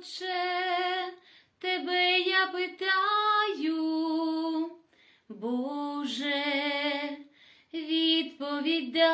Отче, тебе я питаю, Боже, відповідай,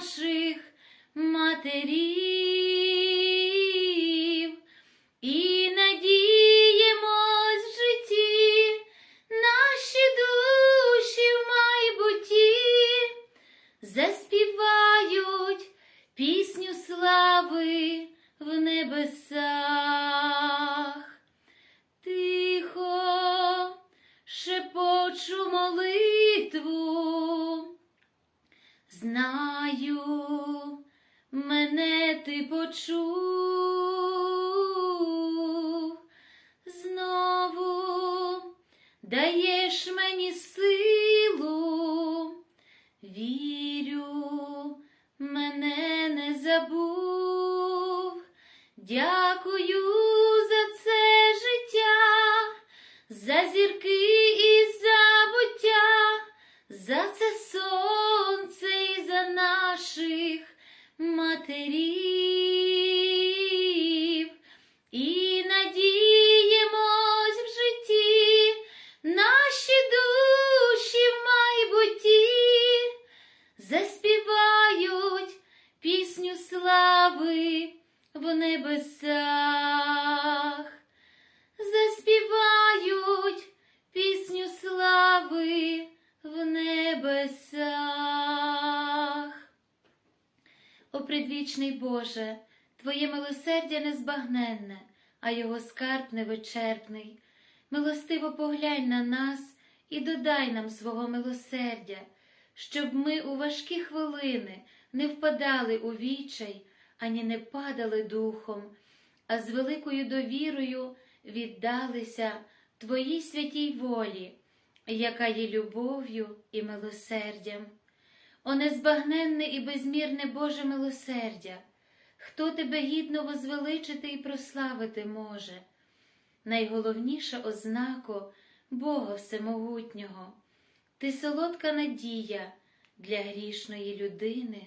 наших матерів. Даєш мені силу, вірю, мене не забув. Дякую слави в небесах, заспівають пісню слави в небесах. О предвічний Боже, Твоє милосердя незбагненне, а його скарб невичерпний. Милостиво поглянь на нас і додай нам свого милосердя, щоб ми у важкі хвилини не впадали у вічай, ані не падали духом, а з великою довірою віддалися Твоїй святій волі, яка є любов'ю і милосердям. О незбагненне і безмірне Боже милосердя, хто тебе гідно возвеличити і прославити може? Найголовніша ознако Бога Всемогутнього, ти солодка надія для грішної людини.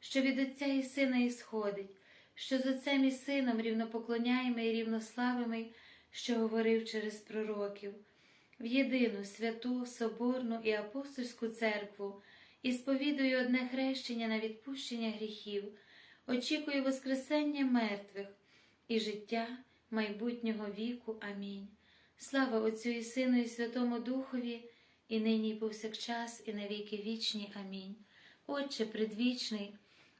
що від Отця і Сина ісходить, що з Отцем і Сином рівнопоклоняємо і рівнославимо, що говорив через пророків, в єдину святу, соборну і апостольську церкву, і сповідую одне хрещення на відпущення гріхів, очікую Воскресення мертвих і життя майбутнього віку. Амінь. Слава Отцю і Сину, і Святому Духові, і нині, і повсякчас, і на віки вічні. Амінь. Отче предвічний,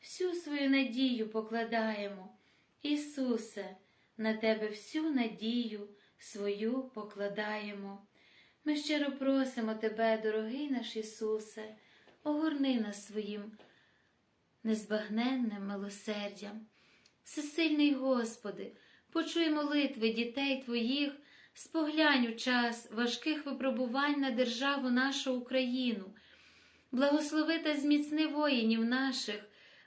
всю свою надію покладаємо. Ісусе, на Тебе всю надію свою покладаємо. Ми щиро просимо Тебе, дорогий наш Ісусе, огорни нас своїм незбагненним милосердям. Всесильний Господи, почуй молитви дітей Твоїх, споглянь у час важких випробувань на державу нашу Україну, благослови та зміцни воїнів наших,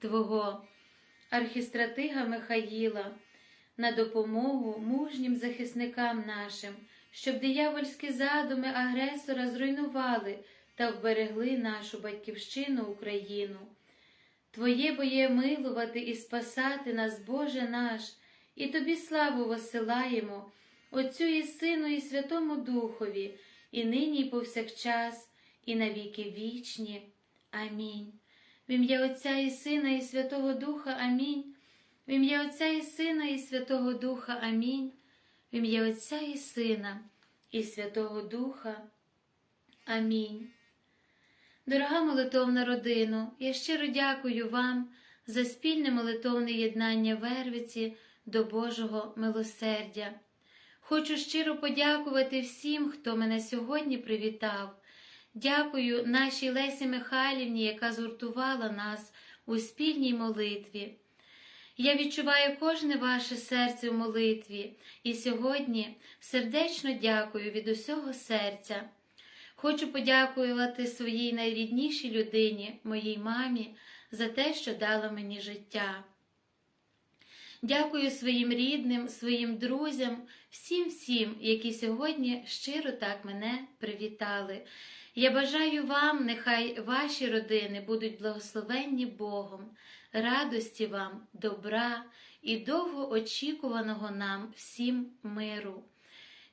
Твого, архістратига Михаїла, на допомогу мужнім захисникам нашим, щоб диявольські задуми агресора зруйнували та вберегли нашу батьківщину Україну. Твоє боє милувати і спасати нас, Боже наш, і Тобі славу посилаємо, Отцю і Сину, і Святому Духові, і нині, і повсякчас, і навіки вічні. Амінь. В ім'я Отця і Сина, і Святого Духа Амінь. В ім'я Отця і Сина, і Святого Духа Амінь. В ім'я Отця і Сина, і Святого Духа. Амінь. Дорога молитовна родино, я щиро дякую вам за спільне молитовне єднання Вервиці до Божого милосердя. Хочу щиро подякувати всім, хто мене сьогодні привітав. Дякую нашій Лесі Михайлівні, яка згуртувала нас у спільній молитві. Я відчуваю кожне ваше серце в молитві і сьогодні сердечно дякую від усього серця. Хочу подякувати своїй найріднішій людині, моїй мамі, за те, що дала мені життя. Дякую своїм рідним, своїм друзям, всім всім, які сьогодні щиро так мене привітали. Я бажаю вам, нехай ваші родини будуть благословенні Богом, радості вам, добра і довгоочікуваного нам всім миру.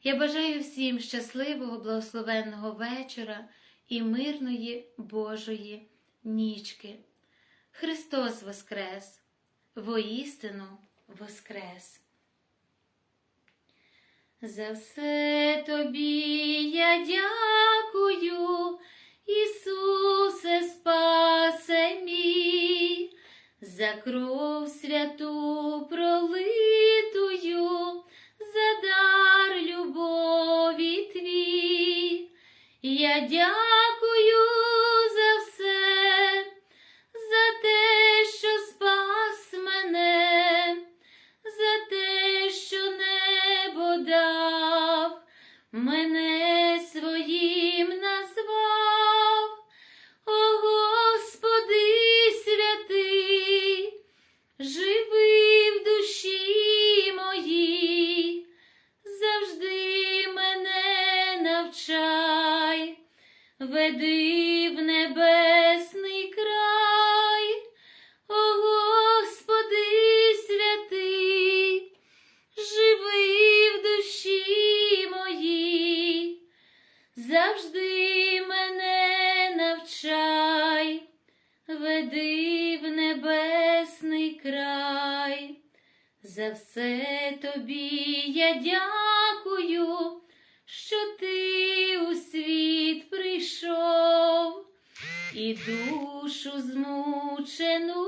Я бажаю всім щасливого, благословенного вечора і мирної Божої нічки. Христос Воскрес! Воістину Воскрес! За все тобі я дякую, Ісусе спасе мій, за кров святу пролитую, за дар любові твій. Я дякую тобі я дякую, що ти у світ прийшов і душу змучену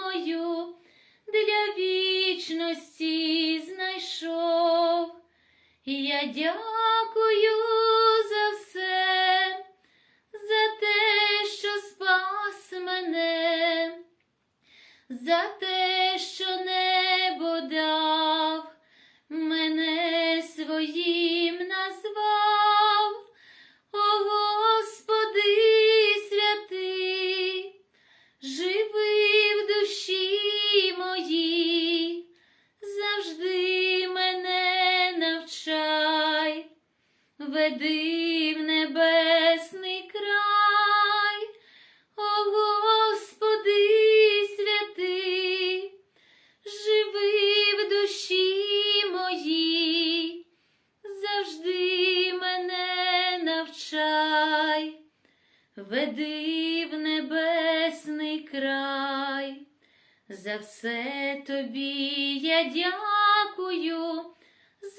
мою для вічності знайшов. Я дякую за все, за те, що спас мене, за те, що небо дав, своїм назвав,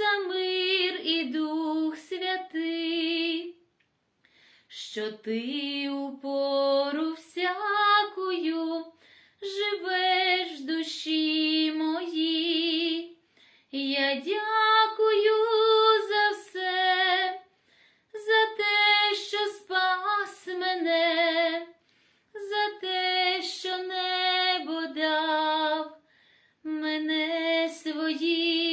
за мир і Дух Святий, що ти у пору всякую живеш в душі моїй. Я дякую за все, за те, що спас мене, за те, що небо дав, мене своїм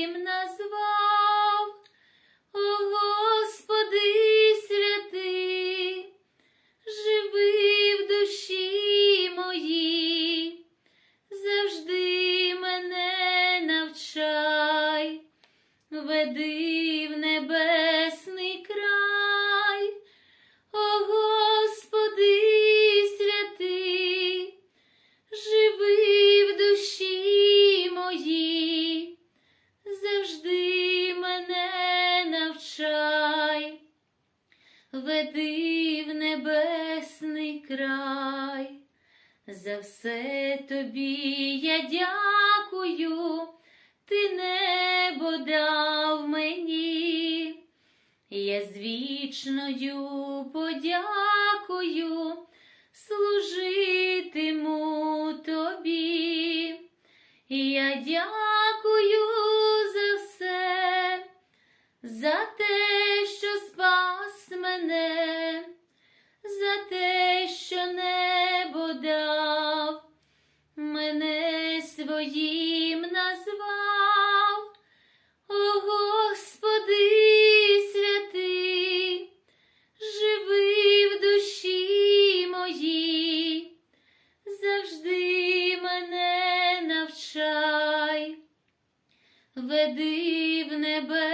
веди я з вічною подякою служитиму тобі. Я дякую за все, за те, що спас мене, за те, що небо дав, мене своїм веди в небесний